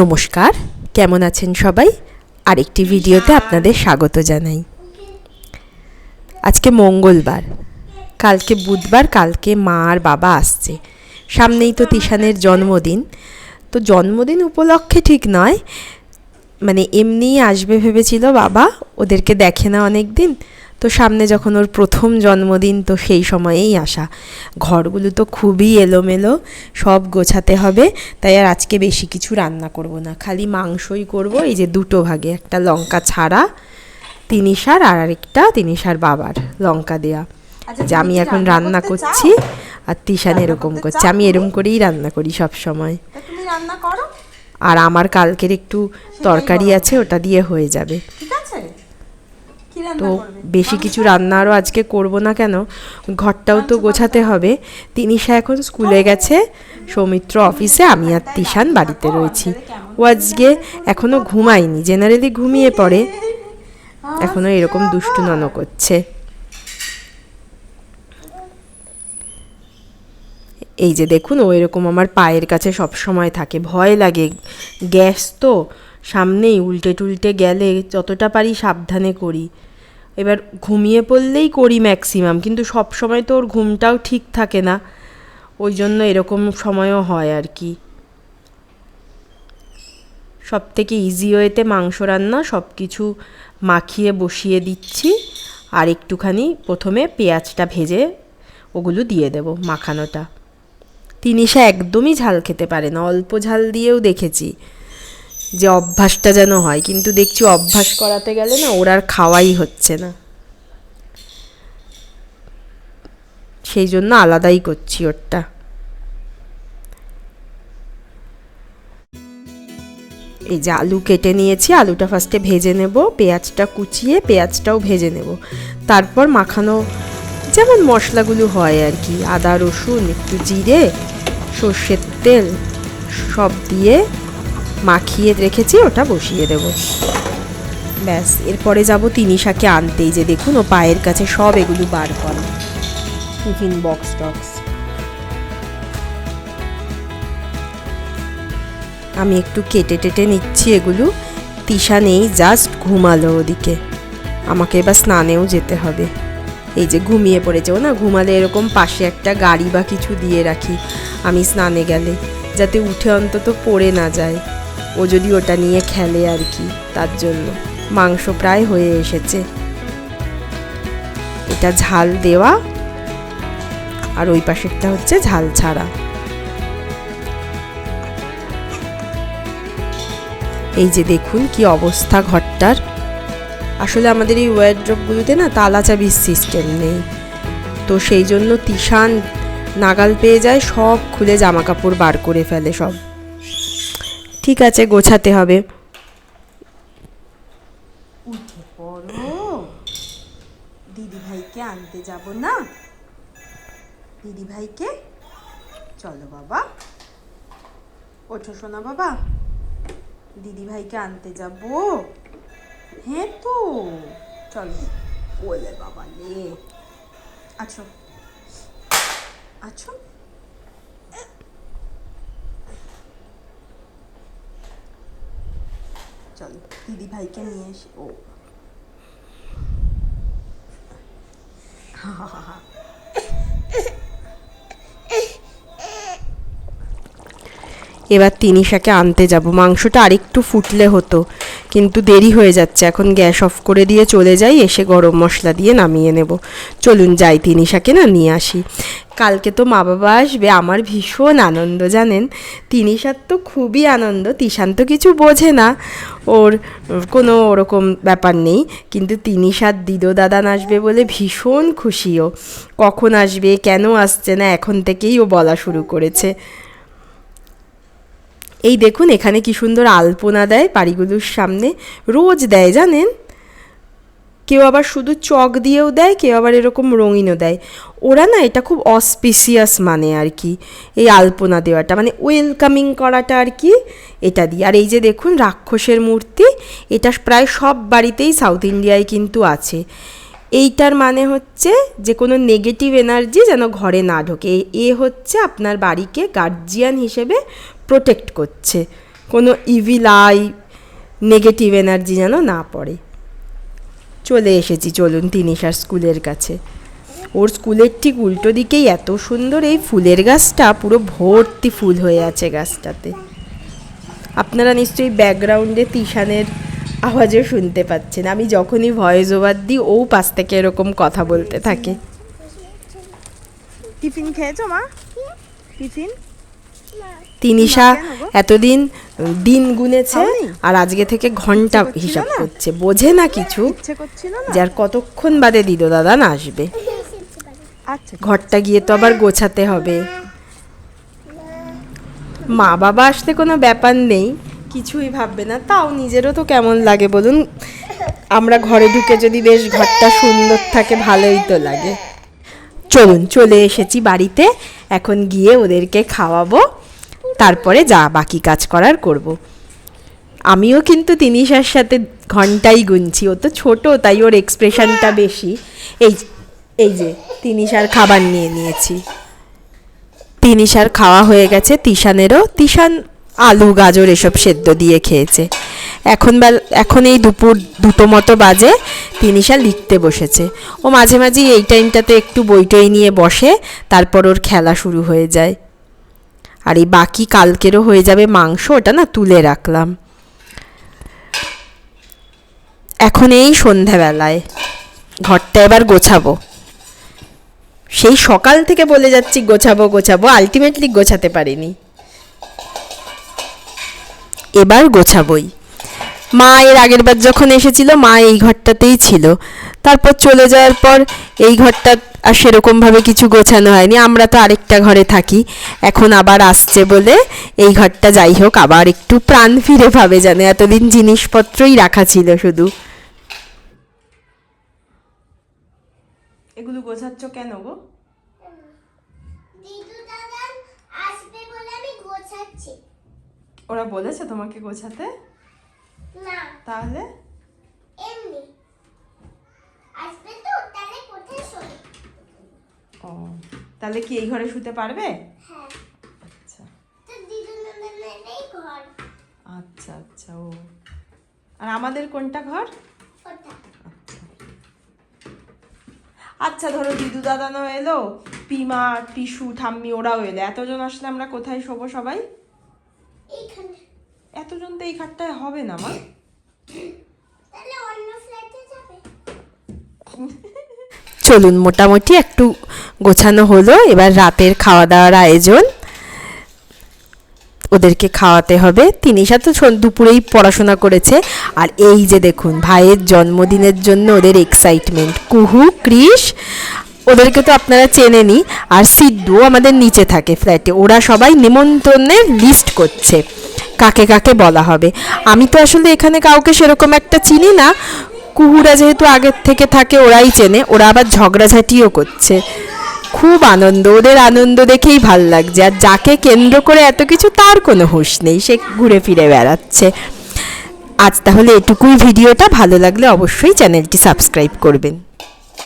নমস্কার, কেমন আছেন সবাই? আরেকটি ভিডিওতে আপনাদের স্বাগত জানাই। আজকে মঙ্গলবার, কালকে বুধবার, কালকে মা আর বাবা আসছে। সামনেই তো তিশানের জন্মদিন। তো জন্মদিন উপলক্ষে ঠিক নয় মানে এমনিই আসবে ভেবেছিল বাবা, ওদেরকে দেখে না অনেক দিন তো সামনে যখন ওর প্রথম জন্মদিন তো সেই সময়েই আসা। ঘরগুলো তো খুবই এলোমেলো সব গোছাতে হবে তাই আর আজকে বেশি কিছু রান্না করব না। খালি মাংসই করব এই যে দুটো ভাগে একটা লঙ্কা ছাড়া তিনিসার আর আরেকটা তিনিসার বাবার লঙ্কা দেয়া। যে আমি এখন রান্না করছি আর তিশান এরকম করছে। আমি এরকম করেই রান্না করি সব সময়। আর আমার কালকের একটু তরকারি আছে ওটা দিয়ে হয়ে যাবে। তো বেশি কিছু রান্না আরও আজকে করব না কেন? ঘরটাও তো গোছাতে হবে। তিনিশা এখন স্কুলে গেছে। সৌমিত্র অফিসে আমি আর তিশান বাড়িতে রয়েছি। ও আজকে এখনও ঘুমায়নি জেনারেলি ঘুমিয়ে পড়ে। এখনও এরকম দুষ্টু নন করছে এই যে দেখুন ও এরকম আমার পায়ের কাছে সব সময় থাকে। ভয় লাগে। গ্যাস তো সামনেই উল্টে টুলটে গেলে যতটা পারি সাবধানে করি। এবার ঘুমিয়ে পড়লেই করি ম্যাক্সিমাম কিন্তু সব সময় তো ওর ঘুমটাও ঠিক থাকে না। ওই জন্য এরকম সময়ও হয় আর কি। সব থেকে ইজি ওয়েতে মাংস রান্না সব কিছু মাখিয়ে বসিয়ে দিচ্ছি। আর একটুখানি প্রথমে পেঁয়াজটা ভেজে ওগুলো দিয়ে দেব মাখানোটা। তিনিশা একদমই ঝাল খেতে পারে না, অল্প ঝাল দিয়েও দেখেছি। যে অভ্যাসটা যেন হয়। কিন্তু দেখছি অভ্যাস করাতে গেলে না ওর আর খাওয়াই হচ্ছে না। সেই জন্য আলাদাই করছি ওরটা। এই যে আলু কেটে নিয়েছি, আলুটা ফার্স্টে ভেজে নেব, পেঁয়াজটা কুচিয়ে পেঁয়াজটাও ভেজে নেব। তারপর মাখানো যেমন মশলাগুলো হয় আর কি, আদা, রসুন, একটু জিরে, সর্ষের তেল সব দিয়ে মাখিয়ে রেখেছি, ওটা বসিয়ে দেব। ব্যাস, এরপরে যাব তিনিশাকে আনতেই, যে দেখুন ও পায়ের কাছে সব এগুলো বার করে। টিফিন বক্স টক্স আমি একটু কেটে টেটে নিচ্ছি এগুলো। তিশা নেই জাস্ট ঘুমালো ওদিকে। আমাকে এবার স্নানেও যেতে হবে। এই যে ঘুমিয়ে পড়েছে, ও না ঘুমালে এরকম পাশে একটা গাড়ি বা কিছু দিয়ে রাখি। আমি স্নানে গেলে। যাতে উঠে অন্তত পড়ে না যায়। ও যদি ওটা নিয়ে খেলে আর কি, তার জন্য। মাংস প্রায় হয়ে এসেছে। এটা ঝাল দেওয়া। আর ওই পাশেরটা হচ্ছে ঝাল ছাড়া। এই যে দেখুন কি অবস্থা ঘরটার। আসলে আমাদের এই ওয়ারড্রপগুলোতে না তালা চাবির সিস্টেম নেই। তো সেই জন্য তিশান নাগাল পেয়ে যায়, সব খুলে জামা কাপড় বার করে ফেলে সব। ঠিক আছে, গোছাতে হবে। উঠে পড়ো। দিদি ভাইকে আনতে যাব না? দিদি ভাইকে চলো বাবা। ওঠো শোনা বাবা। দিদি ভাইকে আনতে যাব। হ্যাঁ তো। চলো ওলে বাবা লে আছো। আছো চলো, দিদি ভাইকে নিয়ে এসে, ও। এবার তিনিশাকে আনতে যাব। মাংসটা আরেকটু ফুটলে হতো। কিন্তু দেরি হয়ে যাচ্ছে। এখন গ্যাস অফ করে দিয়ে চলে যাই, এসে গরম মশলা দিয়ে নামিয়ে নেব। চলুন যাই, তিনিশাকে না নিয়ে আসি। কালকে তো মা বাবা আসবে, আমার ভীষণ আনন্দ, জানেন? তিনিশার তো খুবই আনন্দ, তিশান তো কিছু বোঝে না। ওর কোনো ওরকম ব্যাপার নেই, কিন্তু তিনিশার দিদো দাদান আসবে বলে ভীষণ খুশিও কখন আসবে, কেন আসছে না, এখন থেকেই ও বলা শুরু করেছে। এই দেখুন, এখানে কি সুন্দর আলপনা দেয় বাড়িগুলোর সামনে। রোজ দেয়, জানেন? কেউ আবার শুধু চক দিয়েও দেয়, কেউ আবার এরকম রঙিনও দেয়। ওরা না, এটা খুব অসপিসিয়াস মানে আর কি, এই আলপনা দেওয়াটা। মানে ওয়েলকামিং করাটা আর কি, এটা দিয়ে। আর এই যে দেখুন, রাক্ষসের মূর্তি, এটা প্রায় সব বাড়িতেই সাউথ ইন্ডিয়ায় কিন্তু আছে। এইটার মানে হচ্ছে যে কোনো নেগেটিভ এনার্জি যেন ঘরে না ঢোকে। এ- হচ্ছে আপনার বাড়িকে গার্জিয়ান হিসেবে প্রোটেক্ট করছে। কোনো ইভিল আই নেগেটিভ এনার্জি যেন না পড়ে। চলে এসেছি, চলুন তিনিশার স্কুলের কাছে। ওর স্কুলের ঠিক উল্টো দিকেই এত সুন্দর এই ফুলের গাছটা, পুরো ভর্তি ফুল হয়ে আছে গাছটাতে। আপনারা নিশ্চয়ই ব্যাকগ্রাউন্ডে তিশানের আওয়াজও শুনতে পাচ্ছেন। আমি যখনই ভয়েস ওভার দিই, ও পাশ থেকে এরকম কথা বলতে থাকে। টিফিন খেয়েছো মা? টিফিন? তিনিশা এতদিন দিন গুনেছে আর আজকে থেকে ঘণ্টা হিসাব করছে। বোঝে না কিছু যে আর কতক্ষণ বাদে দিদো দাদা না আসবে। আচ্ছা ঘরটা গিয়ে তো আবার গোছাতে হবে। মা বাবা আসতে কোনো ব্যাপার নেই কিছুই ভাববে না। তাও নিজেরও তো কেমন লাগে বলুন? আমরা ঘরে ঢুকে যদি বেশ ঘরটা সুন্দর থাকে ভালোই তো লাগে। চলুন চলে এসেছি বাড়িতে। এখন গিয়ে ওদেরকে খাওয়াবো। তারপরে যা বাকি কাজ করার করব। আমিও কিন্তু তিনিশার সাথে ঘন্টাই গুনছি, ও তো ছোট, তাই ওর এক্সপ্রেশনটা বেশি। এই এই যে, তিনিশার খাবার নিয়ে নিয়েছি। তিনিশার খাওয়া হয়ে গেছে তিশানেরও। তিশান আলু, গাজর এসব সেদ্ধ দিয়ে খেয়েছে। এখন এখন এই দুপুর দুটো মতো বাজে, তিনিশা লিখতে বসেছে। ও মাঝে মাঝে এই টাইমটাতে একটু বইটই নিয়ে বসে, তারপর ওর খেলা শুরু হয়ে যায়। আর এই বাকি কালকেরও হয়ে যাবে মাংস, ওটা না তুলে রাখলাম। এখন এই সন্ধ্যাবেলায় ঘরটা এবার গোছাবো। সেই সকাল থেকে বলে যাচ্ছি গোছাবো গোছাবো আলটিমেটলি গোছাতে পারিনি। এবার গোছাবই। মা এর আগের বার যখন এসেছিল মা এই ঘরটাতেই ছিল। তারপর চলে যাওয়ার পর এই ঘরটা আর সেরকমভাবে কিছু গোছানো হয়নি। আমরা তো আরেকটা ঘরে থাকি। এখন আবার আসছে বলে এই ঘরটা যাই হোক আবার একটু প্রাণ ফিরে পাবে যেন। এতদিন জিনিসপত্রই রাখা ছিল শুধু। এগুলো গোছাচ্ছ কেন গো? ওরা বলেছে তোমাকে গোছাতে? না। তাহলে? এমনি। আসবে তো তাহলে কোথায় শোবে? ও তাহলে কি এই ঘরে শুতে পারবে? হ্যাঁ। আচ্ছা। তো দিদু দাদার নেই ঘর। আচ্ছা আচ্ছা ও। আর আমাদের কোনটা ঘর? ওটা। আচ্ছা ধরো দিদু দাদানো এলো পিমা টিসু ঠাম্মি ওরাও এলো। এতজন আসলে আমরা কোথায় শোবো সবাই? এতজন তো এই খাটটায় হবে না মা। তাহলে অন্য ফ্ল্যাটে যাবে। চলুন মোটামুটি একটু গোছানো হলো। এবার রাতের খাওয়া দাওয়ার আয়োজন। ওদেরকে খাওয়াতে হবে। তিনি সাথে দুপুরেই পড়াশোনা করেছে। আর এই যে দেখুন ভাইয়ের জন্মদিনের জন্য ওদের এক্সাইটমেন্ট কুহু ক্রিস ওদেরকে তো আপনারা চেনেনই। আর সিদ্ধু আমাদের নিচে থাকে ফ্ল্যাটে ওরা সবাই নিমন্ত্রণের লিস্ট করছে। কাকে কাকে বলা হবে। আমি তো আসলে এখানে কাউকে সেরকম একটা চিনি না। কুহুরা যেহেতু আগের থেকে থাকে, ওরাই চেনে। ওরা আবার ঝগড়াঝাটিও করছে। খুব আনন্দ, ওদের আনন্দ দেখেই ভালো লাগছে। আর যাকে কেন্দ্র করে এত কিছু, তার কোনো হুঁশ নেই। সে ঘুরে ফিরে বেড়াচ্ছে। আজ তাহলে এটুকুই ভিডিওটা। ভালো লাগলে অবশ্যই চ্যানেলটি সাবস্ক্রাইব করবেন।